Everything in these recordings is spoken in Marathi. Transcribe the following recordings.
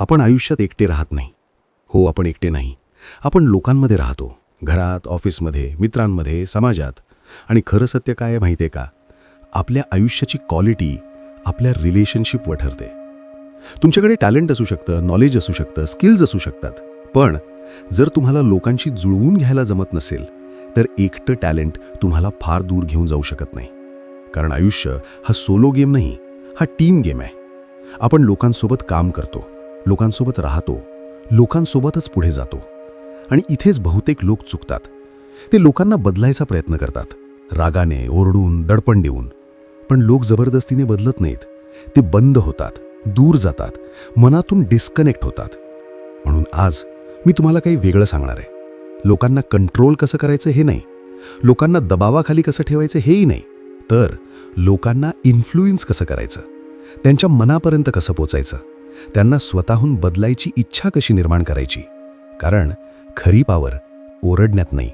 आपण आयुष्यात एकटे राहत नाही. हो आपण एकटे नाही. आपण लोकांमध्ये राहतो. घरात ऑफिसमध्ये मित्रांमध्ये समाजात. आणि खरं सत्य काय आहे माहिती आहे का? आपल्या आयुष्याची क्वालिटी आपल्या रिलेशनशिपवर ठरते तुमच्याकडे टॅलेंट असू शकतं नॉलेज असू शकतं स्किल्स असू शकतात. पण जर तुम्हाला लोकांशी जुळवून घ्यायला जमत नसेल तर एकटं टॅलेंट तुम्हाला फार दूर घेऊन जाऊ शकत नाही. कारण आयुष्य हा सोलो गेम नाही हा टीम गेम आहे. आपण लोकांसोबत काम करतो. लोकांसोबत राहतो लोकांसोबतच पुढे जातो. आणि इथेच बहुतेक लोक चुकतात. ते लोकांना बदलायचा प्रयत्न करतात. रागाने ओरडून दडपण देऊन. पण लोक जबरदस्तीने बदलत नाहीत. ते बंद होतात दूर जातात मनातून डिस्कनेक्ट होतात. म्हणून आज मी तुम्हाला काही वेगळं सांगणार आहे. लोकांना कंट्रोल कसं करायचं हे नाही. लोकांना दबावाखाली कसं ठेवायचं हेही नाही. तर लोकांना इन्फ्लुएन्स कसं करायचं? त्यांच्या मनापर्यंत कसं पोचायचं? त्यांना स्वतःहून बदलायची इच्छा कशी निर्माण करायची? कारण खरी पावर ओरडण्यात नाही.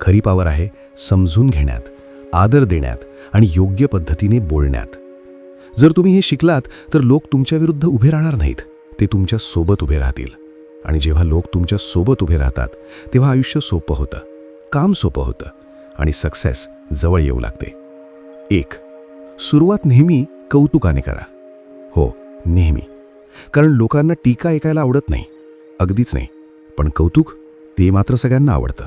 खरी पावर आहे समजून घेण्यात आदर देण्यात आणि योग्य पद्धतीने बोलण्यात. जर तुम्ही हे शिकलात तर लोक तुमच्या विरुद्ध उभे राहणार नाहीत. ते तुमच्यासोबत उभे राहतील. आणि जेव्हा लोक तुमच्यासोबत उभे राहतात तेव्हा आयुष्य सोपं होतं. काम सोपं होतं. आणि सक्सेस जवळ येऊ लागते. एक सुरुवात नेहमी कौतुकाने करा. हो नेहमी. कारण लोकांना टीका ऐकायला आवडत नाही. अगदीच नाही. पण कौतुक ते मात्र सगळ्यांना आवडतं.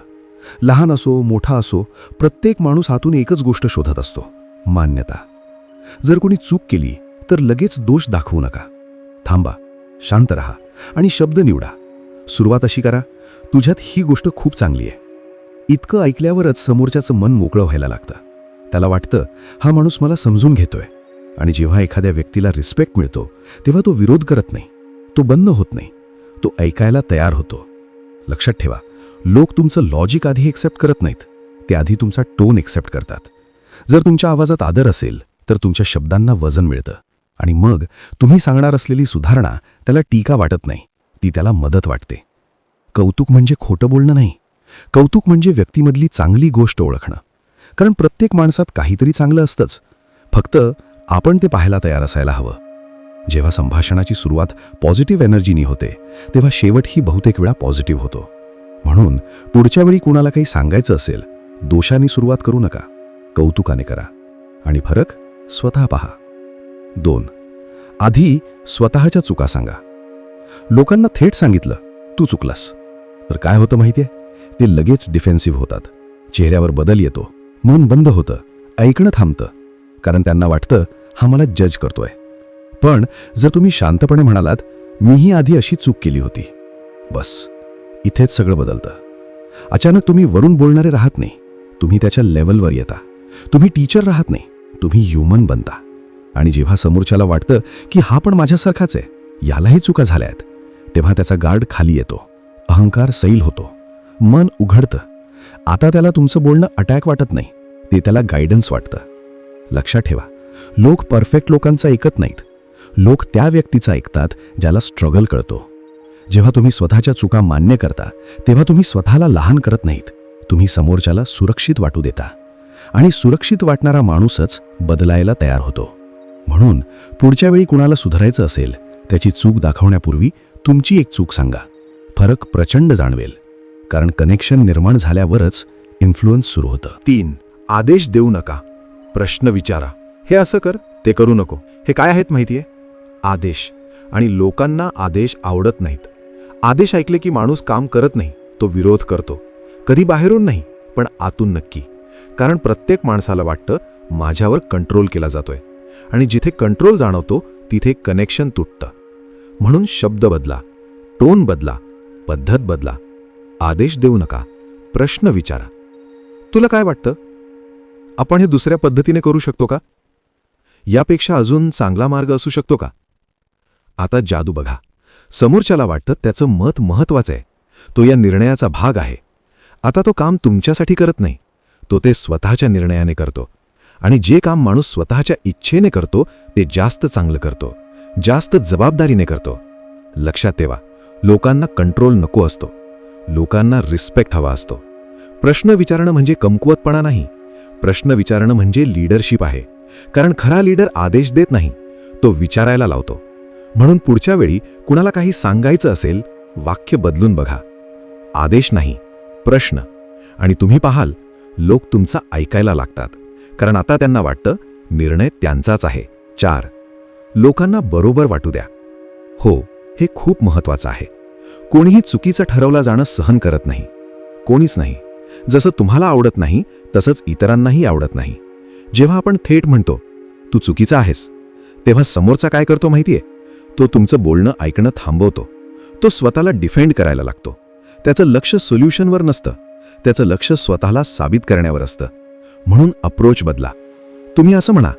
लहान असो मोठा असो प्रत्येक माणूस हातून एकच गोष्ट शोधत असतो. मान्यता. जर कोणी चूक केली तर लगेच दोष दाखवू नका. थांबा शांत रहा आणि शब्द निवडा. सुरुवात अशी करा तुझ्यात ही गोष्ट खूप चांगली आहे. इतकं ऐकल्यावरच समोरच्याचं मन मोकळं व्हायला लागतं. त्याला वाटतं हा माणूस मला समजून घेतोय. आणि जेव्हा एखाद्या व्यक्तीला रिस्पेक्ट मिळतो तेव्हा तो विरोध करत नाही. तो बंद होत नाही. तो ऐकायला तयार होतो. लक्षात ठेवा लोक तुमचं लॉजिक आधी एक्सेप्ट करत नाहीत. ते आधी तुमचा टोन एक्सेप्ट करतात. जर तुमच्या आवाजात आदर असेल तर तुमच्या शब्दांना वजन मिळतं. आणि मग तुम्ही सांगणार असलेली सुधारणा त्याला टीका वाटत नाही. ती त्याला मदत वाटते. कौतुक म्हणजे खोटं बोलणं नाही. कौतुक म्हणजे व्यक्तीमधली चांगली गोष्ट ओळखणं. कारण प्रत्येक माणसात काहीतरी चांगलं असतंच. फक्त आपण ते पाहायला तयार असायला हवं. जेव्हा संभाषणाची सुरुवात पॉझिटिव्ह एनर्जीनी होते तेव्हा शेवट ही बहुतेक वेळा पॉझिटिव्ह होतो. म्हणून पुढच्या वेळी कुणाला काही सांगायचं असेल दोषाने सुरुवात करू नका कौतुकाने करा. आणि फरक स्वतः पहा. दोन आधी स्वतःच्या चुका सांगा. लोकांना थेट सांगितलं तू चुकलास. तर काय होतं माहितीये? ते लगेच डिफेन्सिव्ह होतात. चेहऱ्यावर बदल येतो. मन बंद होतं. ऐकणं थांबतं. कारण त्यांना वाटतं हा मला जज करतोय. पण जर तुम्ही शांतपणे म्हणालात मीही आधी अशी चूक केली होती. बस इथेच सगळं बदलतं. अचानक तुम्ही वरून बोलणारे राहत नाही. तुम्ही त्याच्या लेवलवर येता. तुम्ही टीचर राहत नाही. तुम्ही ह्युमन बनता. आणि जेव्हा समोरच्याला वाटतं की हा पण माझ्यासारखाच आहे यालाही चुका झाल्या आहेत तेव्हा त्याचा गार्ड खाली येतो. अहंकार सैल होतो. मन उघडतं. आता त्याला तुमचं बोलणं अटॅक वाटत नाही. ते त्याला गायडन्स वाटतं. लक्षात ठेवा लोक परफेक्ट लोकांचा ऐकत नाहीत. लोक त्या व्यक्तीचा ऐकतात ज्याला स्ट्रगल कळतो. जेव्हा तुम्ही स्वतःच्या चुका मान्य करता तेव्हा तुम्ही स्वतःला लहान करत नाहीत. तुम्ही समोरच्याला सुरक्षित वाटू देता. आणि सुरक्षित वाटणारा माणूसच बदलायला तयार होतो. म्हणून पुढच्या वेळी कुणाला सुधारायचं असेल त्याची चूक दाखवण्यापूर्वी तुमची एक चूक सांगा. फरक प्रचंड जाणवेल. कारण कनेक्शन निर्माण झाल्यावरच इन्फ्लुअन्स सुरू होतं. तीन. आदेश देऊ नका. प्रश्न विचारा. हे असं कर ते करू नको. हे काय आहेत माहितीये? आदेश. आणि लोकांना आदेश आवडत नाहीत. आदेश ऐकले की माणूस काम करत नाही तो विरोध करतो. कधी बाहेरून नाही पण आतून नक्की. कारण प्रत्येक माणसाला वाटतं माझ्यावर कंट्रोल केला जातोय. आणि जिथे कंट्रोल जाणवतो तिथे कनेक्शन तुटतं. म्हणून शब्द बदला टोन बदला पद्धत बदला. आदेश देऊ नका. प्रश्न विचारा. तुला काय वाटतं? आपण हे दुसऱ्या पद्धतीने करू शकतो का? यापेक्षा अजून चांगला मार्ग असू शकतो का? आता जादू बघा. समोरच्याला वाटतं त्याचं मत महत्वाचं आहे. तो या निर्णयाचा भाग आहे. आता तो काम तुमच्यासाठी करत नाही. तो ते स्वतःच्या निर्णयाने करतो. आणि जे काम माणूस स्वतःच्या इच्छेने करतो ते जास्त चांगलं करतो. जास्त जबाबदारीने करतो. लक्षात ठेवा लोकांना कंट्रोल नको असतो. लोकांना रिस्पेक्ट हवा असतो. प्रश्न विचारणं म्हणजे कमकुवतपणा नाही. प्रश्न विचारणं म्हणजे लीडरशिप आहे. कारण खरा लीडर आदेश देत नाही तो विचारायला लावतो. म्हणून पुढच्या वेळी कुणाला काही सांगायचं असेल वाक्य बदलून बघा. आदेश नाही प्रश्न. आणि तुम्ही पाहाल लोक तुमचा ऐकायला लागतात. कारण आता त्यांना वाटतं निर्णय त्यांचाच आहे. चार. लोकांना बरोबर वाटू द्या. हो हे खूप महत्वाचं आहे. कोणीही चुकीचं ठरवलं जाणं सहन करत नाही. कोणीच नाही. जसं तुम्हाला आवडत नाही तसंच इतरांनाही आवडत नाही. जेव्हा आपण थेट म्हणतो तू चुकीचा आहेस तेव्हा समोरचा काय करतो माहितीये? तो तुमचं बोलणं ऐकणं थांबवतो. तो स्वतःला डिफेंड करायला लागतो. त्याचं लक्ष सोल्युशनवर नसतं. त्याचं लक्ष स्वतःला साबित करण्यावर असतं. म्हणून अप्रोच बदला. तुम्ही असं म्हणा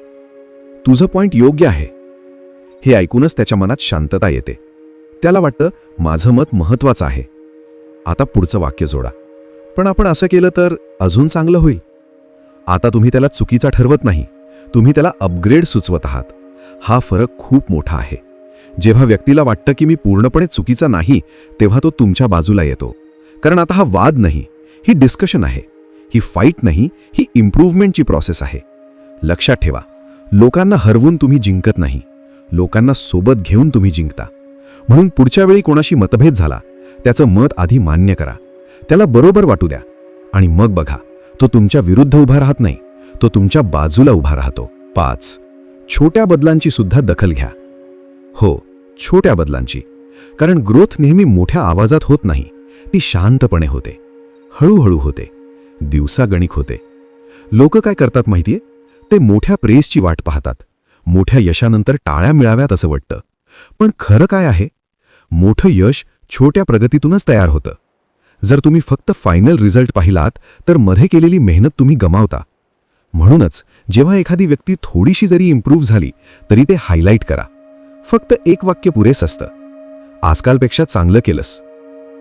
तुझं पॉइंट योग्य आहे. हे ऐकूनच त्याच्या मनात शांतता येते. त्याला वाटतं माझं मत महत्वाचं आहे. आता पुढचं वाक्य जोडा. पण आपण असं केलं तर अजून चांगलं होईल. आता तुम्ही त्याला चुकीचा ठरवत नाही. तुम्ही त्याला अपग्रेड सुचवत आहात. हा फरक खूप मोठा आहे. जेव्हा व्यक्तीला वाटतं की मी पूर्णपणे चुकीचा नाही तेव्हा तो तुमच्या बाजूला येतो. कारण आता हा वाद नाही ही डिस्कशन आहे. ही फाईट नाही ही इम्प्रूव्हमेंटची प्रोसेस आहे. लक्षात ठेवा लोकांना हरवून तुम्ही जिंकत नाही. लोकांना सोबत घेऊन तुम्ही जिंकता. म्हणून पुढच्या वेळी कोणाशी मतभेद झाला त्याचं मत आधी मान्य करा. त्याला बरोबर वाटू द्या. आणि मग बघा तो तुमच्या विरुद्ध उभा राहत नाही. तो तुमच्या बाजूला उभा राहतो. पाच. छोट्या बदलांची सुद्धा दखल घ्या. हो छोट्या बदलांची. कारण ग्रोथ नेहमी मोठ्या आवाजात होत नाही. ती शांतपणे होते. हळूहळू होते. दिवसागणिक होते. लोक काय करतात माहितीये? ते मोठ्या प्रेसची वाट पाहतात. मोठ्या यशानंतर टाळ्या मिळाव्यात असं वाटतं. पण खरं काय आहे? मोठं यश छोट्या प्रगतीतूनच तयार होतं. जर तुम्ही फक्त फायनल रिझल्ट पाहिलात तर मध्ये केलेली मेहनत तुम्ही गमावता. म्हणूनच जेव्हा एखादी व्यक्ती थोडीशी जरी इम्प्रूव्ह झाली तरी ते हायलाईट करा. फक्त एक वाक्य पुरेस असतं. आजकालपेक्षा चांगलं केलंस.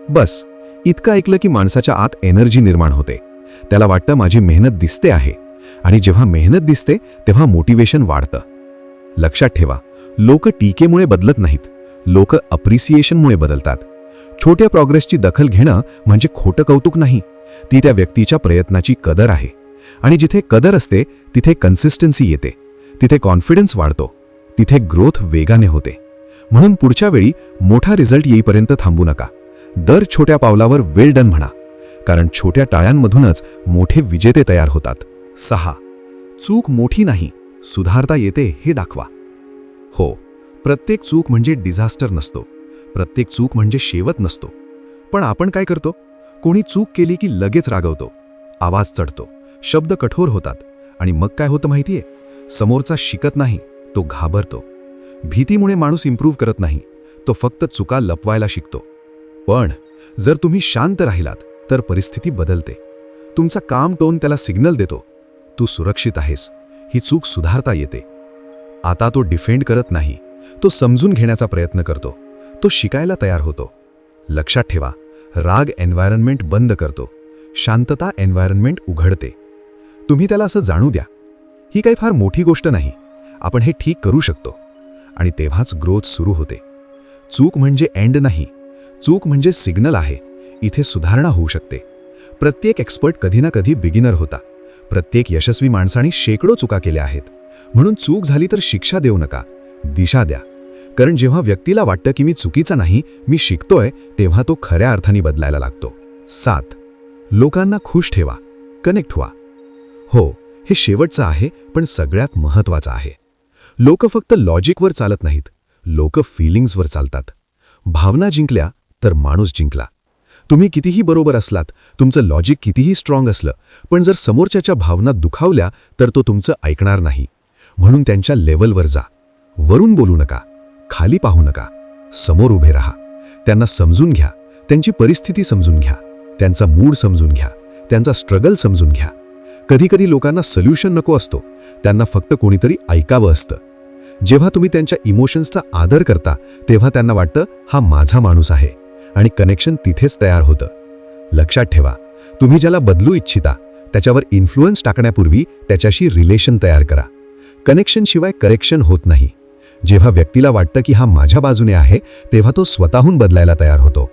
बस इतकं ऐकलं की माणसाच्या आत एनर्जी निर्माण होते. त्याला वाटतं माझी मेहनत दिसते आहे. आणि जेव्हा मेहनत दिसते तेव्हा मोटिवेशन वाढतं. लक्षात ठेवा लोक टीकेमुळे बदलत नाहीत. लोक अप्रिसिएशनमुळे बदलतात. छोट्या प्रॉग्रेसची दखल घेणं म्हणजे खोटं कौतुक नाही. ती त्या व्यक्तीच्या प्रयत्नाची कदर आहे. आणि जिथे कदर असते तिथे कन्सिस्टन्सी येते. तिथे कॉन्फिडन्स वाढतो. तिथे ग्रोथ वेगाने होते. म्हणून पुढच्या वेळी मोठा रिझल्ट येईपर्यंत थांबू नका. दर छोट्या पावलावर वेल डन म्हणा. कारण छोट्या टाळ्यांमधूनच मोठे विजेते तयार होतात. सहा. चूक मोठी नाही. सुधारता येते हे दाखवा. हो. प्रत्येक चूक म्हणजे डिझास्टर नसतो. प्रत्येक चूक म्हणजे शेवट नसतो. पण आपण काय करतो? कोणी चूक केली की लगेच रागवतो. आवाज चढतो. शब्द कठोर होतात. आणि मग काय होतं माहितीये? समोरचा शिकत नाही तो घाबरतो. भीतीमुळे माणूस इम्प्रूव्ह करत नाही. तो फक्त चुका लपवायला शिकतो. पण जर तुम्ही शांत राहिलात तर परिस्थिती बदलते. तुमचा काम टोन त्याला सिग्नल देतो. तू सुरक्षित आहेस. ही चूक सुधारता येते. आता तो डिफेंड करत नाही. तो समजून घेण्याचा प्रयत्न करतो. तो शिकायला तयार होतो. लक्षात ठेवा राग एन्व्हायरमेंट बंद करतो. शांतता एन्व्हायरमेंट उघडते. तुम्ही त्याला असं जाणू द्या. ही काही फार मोठी गोष्ट नाही. आपण हे ठीक करू शकतो. आणि तेव्हाच ग्रोथ सुरू होते. चूक म्हणजे एंड नाही. चूक म्हणजे सिग्नल आहे. इथे सुधारणा होऊ शकते. प्रत्येक एक्सपर्ट कधी ना कधी बिगिनर होता. प्रत्येक यशस्वी माणसाने शेकडो चुका केल्या आहेत. म्हणून चूक झाली तर शिक्षा देऊ नका. दिशा द्या. कारण जेव्हा व्यक्तीला वाटतं की मी चुकीचा नाही मी शिकतोय तेव्हा तो खऱ्या अर्थाने बदलायला लागतो. सात. लोकांना खुश ठेवा. कनेक्ट व्हा. हो हे शेवटचं आहे पण सगळ्यात महत्वाचं आहे. लोक फक्त लॉजिकवर चालत नाहीत. लोक फिलिंग्सवर चालतात. भावना जिंकल्या तर माणूस जिंकला. तुम्ही कितीही बरोबर असलात तुमचं लॉजिक कितीही स्ट्रॉंग असलं पण जर समोरच्याच्या भावना दुखावल्या तर तो तुमचं ऐकणार नाही. म्हणून त्यांच्या लेवलवर जा. वरून बोलू नका. खाली पाहू नका. समोर उभे राहा. त्यांना समजून घ्या. त्यांची परिस्थिती समजून घ्या. त्यांचा मूड समजून घ्या. त्यांचा स्ट्रगल समजून घ्या. कधीकधी लोकांना सोल्युशन नको असतो. त्यांना फक्त कोणीतरी ऐकावं असतं. जेव्हा तुम्ही त्यांच्या इमोशन्सचा आदर करता तेव्हा त्यांना वाटतं हा माझा माणूस आहे. आणि कनेक्शन तिथेच तयार होतं. लक्षात ठेवा. तुम्ही ज्याला बदलू इच्छिता त्याच्यावर इन्फ्लुअन्स टाकण्यापूर्वी त्याच्याशी रिलेशन तयार करा. कनेक्शनशिवाय करेक्शन होत नाही. जेव्हा व्यक्तीला वाटतं की हा माझ्या बाजूने आहे तेव्हा तो स्वतःहून बदलायला तयार होतो.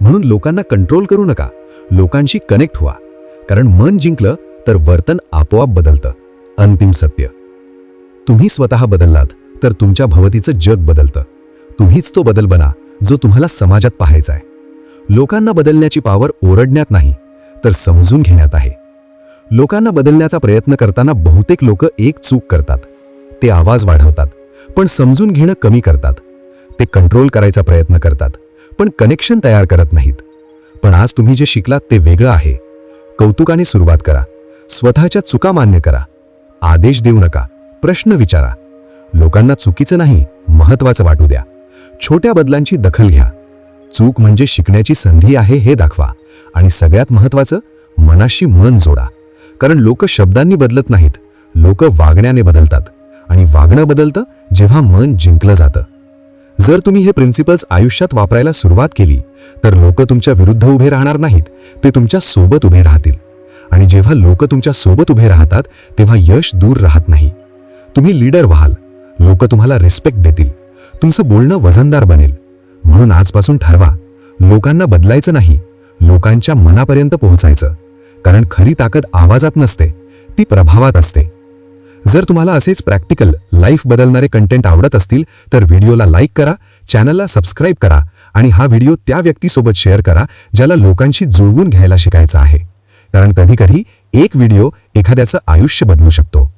म्हणून लोकांना कंट्रोल करू नका. लोकांशी कनेक्ट व्हा. कारण मन जिंकलं तर वर्तन आपोआप बदलतं. अंतिम सत्य. तुम्ही स्वतः बदललात तर तुमच्या भवतीचं जग बदलतं. तुम्हीच तो बदल बना जो तुम्हाला समाजात पाहायचा आहे. लोकांना बदलण्याची पावर ओरडण्यात नाही तर समजून घेण्यात आहे. लोकांना बदलण्याचा प्रयत्न करताना बहुतेक लोक एक चूक करतात. ते आवाज वाढवतात. पण समजून घेणं कमी करतात. ते कंट्रोल करायचा प्रयत्न करतात पण कनेक्शन तयार करत नाहीत. पण आज तुम्ही जे शिकलात ते वेगळं आहे. कौतुकाने सुरुवात करा स्वतःच्या चुका मान्य करा आदेश देऊ नका प्रश्न विचारा. लोकांना चुकीचं नाही महत्वाचं वाटू द्या. छोट्या बदलांची दखल घ्या. चूक म्हणजे शिकण्याची संधी आहे हे दाखवा आणि सगळ्यात महत्वाचं मनाशी मन जोडा. कारण लोक शब्दांनी बदलत नाहीत लोक वागण्याने बदलतात. आणि वागणं बदलतं जेव्हा मन जिंकलं जातं. जर तुम्ही हे प्रिन्सिपल्स आयुष्यात वापरायला सुरुवात केली तर लोक तुमच्या विरुद्ध उभे राहणार नाहीत ते तुमच्यासोबत उभे राहतील. आणि जेव्हा लोक तुमच्यासोबत उभे राहतात तेव्हा यश दूर राहत नाही. तुम्ही लीडर व्हाल लोक तुम्हाला रिस्पेक्ट देतील तुमचं बोलणं वजनदार बनेल. म्हणून आजपासून ठरवा लोकांना बदलायचं नाही लोकांच्या मनापर्यंत पोहोचायचं. कारण खरी ताकद आवाजात नसते ती प्रभावात असते. जर तुम्हाला असेच प्रॅक्टिकल लाईफ बदलणारे कंटेंट आवडत असतील तर व्हिडिओला लाईक करा चॅनलला सबस्क्राईब करा आणि हा व्हिडिओ त्या व्यक्तीसोबत शेअर करा ज्याला लोकांशी जुळवून घ्यायला शिकायचं आहे. कारण कधीकधी एक व्हिडिओ एखाद्याचं आयुष्य बदलू शकतो.